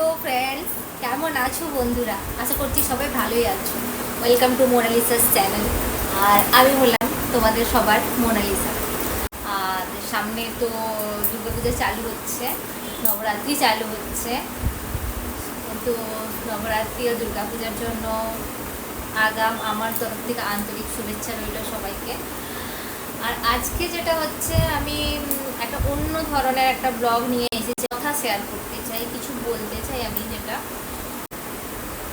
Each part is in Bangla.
হ্যালো ফ্রেন্ডস, কেমন আছো বন্ধুরা? আশা করছি সবাই ভালোই আছো। ওয়েলকাম টু মোনালিসাস চ্যানেল আর আমি হলাম তোমাদের সবার মোনালিসা আর সামনে তো দুর্গাপূজা চালু হচ্ছে, নবরাত্রি চালু হচ্ছে। তো নবরাত্রি ও দুর্গাপূজার জন্য আগাম আমার তরফ থেকে আন্তরিক শুভেচ্ছা রইল সবাইকে। আর আজকে যেটা হচ্ছে, আমি একটা অন্য ধরনের একটা ব্লগ নিয়ে এসেছি। কথা শেয়ার করতে চাই, কিছু বলতে চাই আমি যেটা।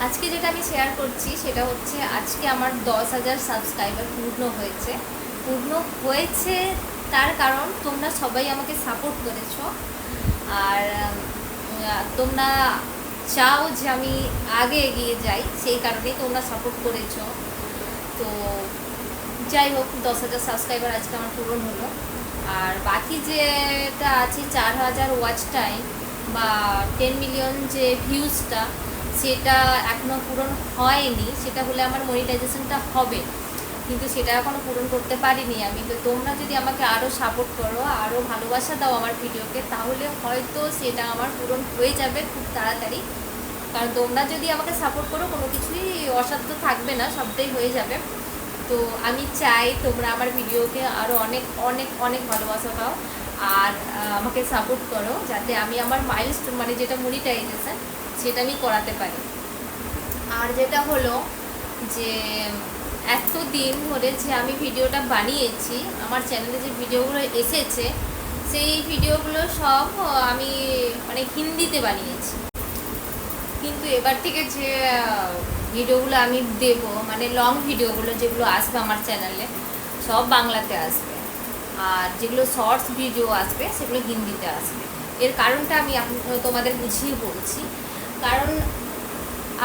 আজকে যেটা আমি শেয়ার করছি সেটা হচ্ছে আজকে আমার দশ হাজার সাবস্ক্রাইবার পূর্ণ হয়েছে। পূর্ণ হয়েছে তার কারণ তোমরা সবাই আমাকে সাপোর্ট করেছ। আর তোমরা চাও যে আমি আগে এগিয়ে যাই, সেই কারণেই তোমরা সাপোর্ট করেছ। তো যাই হোক, দশ হাজার সাবস্ক্রাইবার আজকে আমার পূরণ হলো। আর বাকি যেটা আছে, চার হাজার ওয়াচ টাইম বা টেন মিলিয়ন যে ভিউজটা সেটা এখনও পূরণ হয়নি। সেটা হলে আমার মনিটাইজেশনটা হবে। কিন্তু সেটা এখনও পূরণ করতে পারিনি আমি। তো তোমরা যদি আমাকে আরও সাপোর্ট করো আরও ভালোবাসা দাও আমার ভিডিওকে, তাহলে হয়তো সেটা আমার পূরণ হয়ে যাবে খুব তাড়াতাড়ি। কারণ তোমরা যদি আমাকে সাপোর্ট করো, কোনো কিছুই অসাধ্য থাকবে না, সবটাই হয়ে যাবে। তো আমি চাই তোমরা আমার ভিডিওকে আরও অনেক অনেক অনেক ভালোবাসা দাও। আর আমাকে সাপোর্ট করো যাতে আমি আমার মাইলস্টোন মানে যেটা মনিটাইজেশন সেটা আমি করাতে পারি। আর যেটা হলো যে এত দিন ধরে যে আমি ভিডিওটা বানিয়েছি, আমার চ্যানেলে যে ভিডিওগুলো এসেছে, সেই ভিডিওগুলো সব আমি মানে হিন্দিতে বানিয়েছি। কিন্তু এবার থেকে যে ভিডিওগুলো আমি দেব মানে লং ভিডিওগুলো যেগুলো আসবে আমার চ্যানেলে সব বাংলাতে আসবে। আর যেগুলো শর্টস ভিডিও আসবে, সেগুলো হিন্দিতে আসবে। এর কারণটা আমি তোমাদের বুঝিয়ে বলছি। কারণ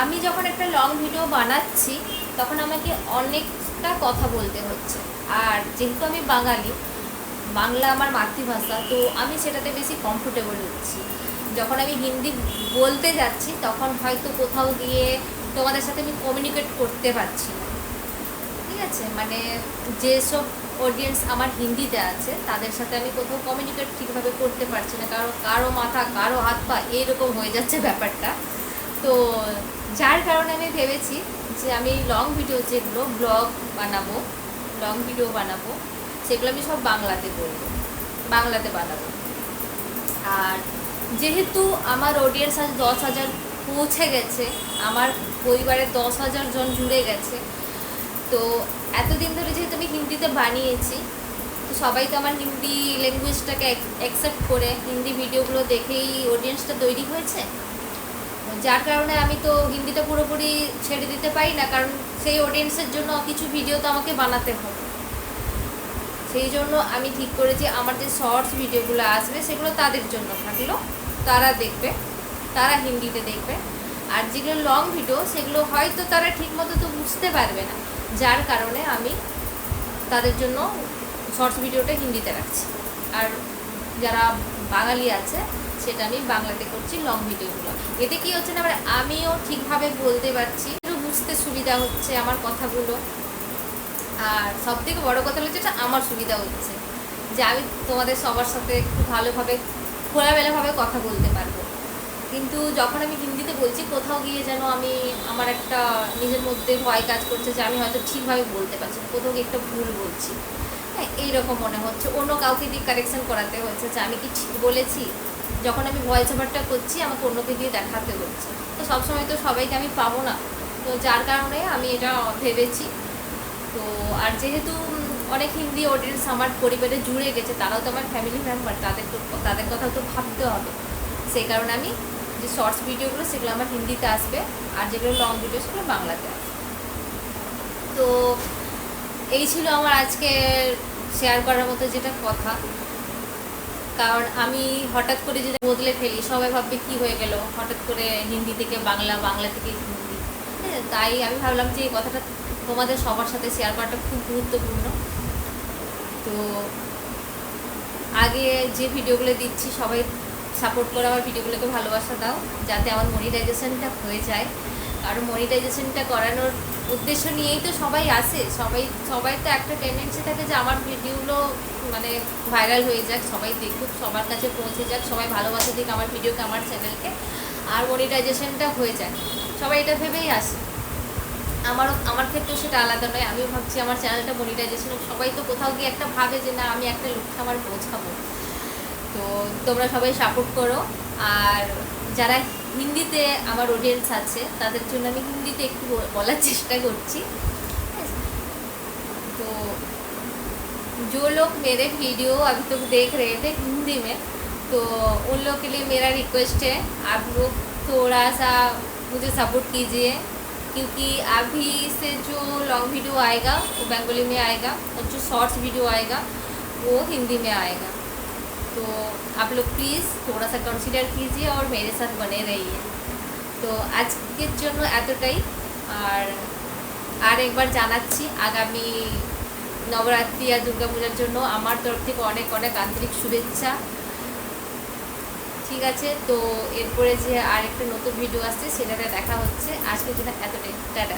আমি যখন একটা লং ভিডিও বানাচ্ছি, তখন আমাকে অনেকটা কথা বলতে হচ্ছে। আর যেহেতু আমি বাঙালি, বাংলা আমার মাতৃভাষা, তো আমি সেটাতে বেশি কমফোর্টেবল হচ্ছি। যখন আমি হিন্দি বলতে যাচ্ছি, তখন হয়তো কোথাও গিয়ে তোমাদের সাথে আমি কমিউনিকেট করতে পারছি না। ঠিক আছে? মানে যেসব অডিয়েন্স আমার হিন্দিতে আছে, তাদের সাথে আমি কোথাও কমিউনিকেট ঠিকভাবে করতে পারছি না। কারও কারও মাথা, কারও হাত পা এইরকম হয়ে যাচ্ছে ব্যাপারটা। তো যার কারণে আমি ভেবেছি যে আমি লং ভিডিও যেগুলো ব্লগ বানাবো লং ভিডিও বানাবো, সেগুলো আমি সব বাংলাতে করব। বাংলাতে বানাবো। আর যেহেতু আমার অডিয়েন্স আজ দশ হাজার পৌঁছে গেছে। আমার পরিবারের দশ হাজার জন জুড়ে গেছে। তো এতদিন ধরে যেহেতু আমি হিন্দিতে বানিয়েছি, তো সবাই তো আমার হিন্দি ল্যাঙ্গুয়েজটাকে অ্যাকসেপ্ট করে, হিন্দি ভিডিওগুলো দেখেই অডিয়েন্সটা তৈরি হয়েছে। যার কারণে আমি তো হিন্দিটা পুরোপুরি ছেড়ে দিতে পারি না, কারণ সেই অডিয়েন্সের জন্য কিছু ভিডিও তো আমাকে বানাতে হবে। সেই জন্য আমি ঠিক করেছি, আমার যে শর্টস ভিডিওগুলো আসবে, সেগুলো তাদের জন্য থাকল। তারা দেখবে। তারা হিন্দিতে দেখবে। আর যেগুলো লং ভিডিও সেগুলো হয়তো তারা ঠিকমতো তো বুঝতে পারবে না। যার কারণে আমি তাদের জন্য শর্টস ভিডিওটা হিন্দিতে রাখছি। আর যারা বাঙালি আছে, সেটা আমি বাংলাতে করছি লং ভিডিওগুলো এতে কি হচ্ছে না মানে আমিও ঠিকভাবে বলতে পারছি। একটু বুঝতে সুবিধা হচ্ছে আমার কথাগুলো। আর সব থেকে বড়ো কথা হচ্ছে যেটা, আমার সুবিধা হচ্ছে। যে আমি তোমাদের সবার সাথে একটু ভালোভাবে, খোলামেলাভাবে কথা বলতে পারব। কিন্তু যখন আমি হিন্দিতে বলছি, কোথাও গিয়ে যেন আমি আমার একটা নিজের মধ্যে ভয় কাজ করছে যে আমি হয়তো ঠিকভাবে বলতে পারছি না, কোথাও গিয়ে একটা ভুল বলছি। হ্যাঁ এইরকম মনে হচ্ছে। অন্য কাউকে দিয়ে কারেকশন করাতে হচ্ছে যে আমি কি ঠিক বলেছি? যখন আমি ভয়েস ওভারটা করছি, আমাকে অন্যকে দিয়ে দেখাতে হচ্ছে। তো সবসময় তো সবাইকে আমি পাবো না। তো যার কারণে আমি এটা ভেবেছি। তো আর যেহেতু অনেক হিন্দি অডিয়েন্স আমার পরিবারে জুড়ে গেছে, তারাও তো আমার ফ্যামিলি মেম্বার তাদের তাদের কথা তো ভাবতে হবে। সেই কারণে আমি যে শর্টস ভিডিওগুলো সেগুলো আমার হিন্দিতে আসবে আর যেগুলো লং ভিডিও সেগুলো বাংলাতে আসবে। তো এই ছিল আমার আজকে শেয়ার করার মতো যেটা কথা। কারণ আমি হঠাৎ করে যেটা বদলে ফেলি সবাই ভাববে কি হয়ে গেল? হঠাৎ করে হিন্দি থেকে বাংলা বাংলা থেকে হিন্দি। হ্যাঁ, তাই আমি ভাবলাম যে এই কথাটা তোমাদের সবার সাথে শেয়ার করাটা খুব গুরুত্বপূর্ণ। তো আগে যে ভিডিওগুলো দিচ্ছি সবাই সাপোর্ট করে আমার ভিডিওগুলোকে ভালোবাসা দাও, যাতে আমার মনিটাইজেশনটা হয়ে যায়। কারণ মনিটাইজেশনটা করানোর উদ্দেশ্য নিয়েই তো সবাই আসে। সবাই সবাই তো একটা টেন্ডেন্সি থাকে যে আমার ভিডিওগুলো মানে ভাইরাল হয়ে যাক, সবাই দেখুক, সবার কাছে পৌঁছে যাক, সবাই ভালোবাসা দিক আমার ভিডিওকে, আমার চ্যানেলকে আর মনিটাইজেশনটা হয়ে যায় সবাই এটা ভেবেই আসে। আমারও, আমার ক্ষেত্রেও সেটা আলাদা নয়। আমিও ভাবছি আমার চ্যানেলটা মনিটাইজেশন সবাই তো কোথাও গিয়ে একটা ভাবে যে না, আমি একটা লক্ষ্যে আমার পৌঁছাবো। তো তোমরা সবাই সাপোর্ট করো আর যারা হিন্দিতে আমার অডিয়েন্স আছে তাদের জন্য আমি হিন্দিতে একটু বল- বলার চেষ্টা করছি तो जो लोग मेरे वीडियो अभी तक देख रहे थे हिंदी में तो उन लोग के लिए मेरा रिक्वेस्ट है आप लोग थोड़ा सा मुझे सपोर्ट कीजिए क्योंकि अभी से जो लॉन्ग वीडियो आएगा वो बंगाली में आएगा और जो शॉर्ट्स वीडियो आएगा वो हिंदी में आएगा तो आप लोग प्लीज़ थोड़ा सा कंसिडर कीजिए और मेरे साथ बने रहिए তো আজকের জন্য এতটাই আর আর একবার জানাচ্ছি আগামী নবরাত্রি আর দুর্গাপূজার জন্য আমার তরফ থেকে অনেক অনেক আন্তরিক শুভেচ্ছা ঠিক আছে তো এরপরে যে আর একটা নতুন ভিডিও আসছে সেটাতে দেখা হচ্ছে আজকের জন্য এতটাই টাটা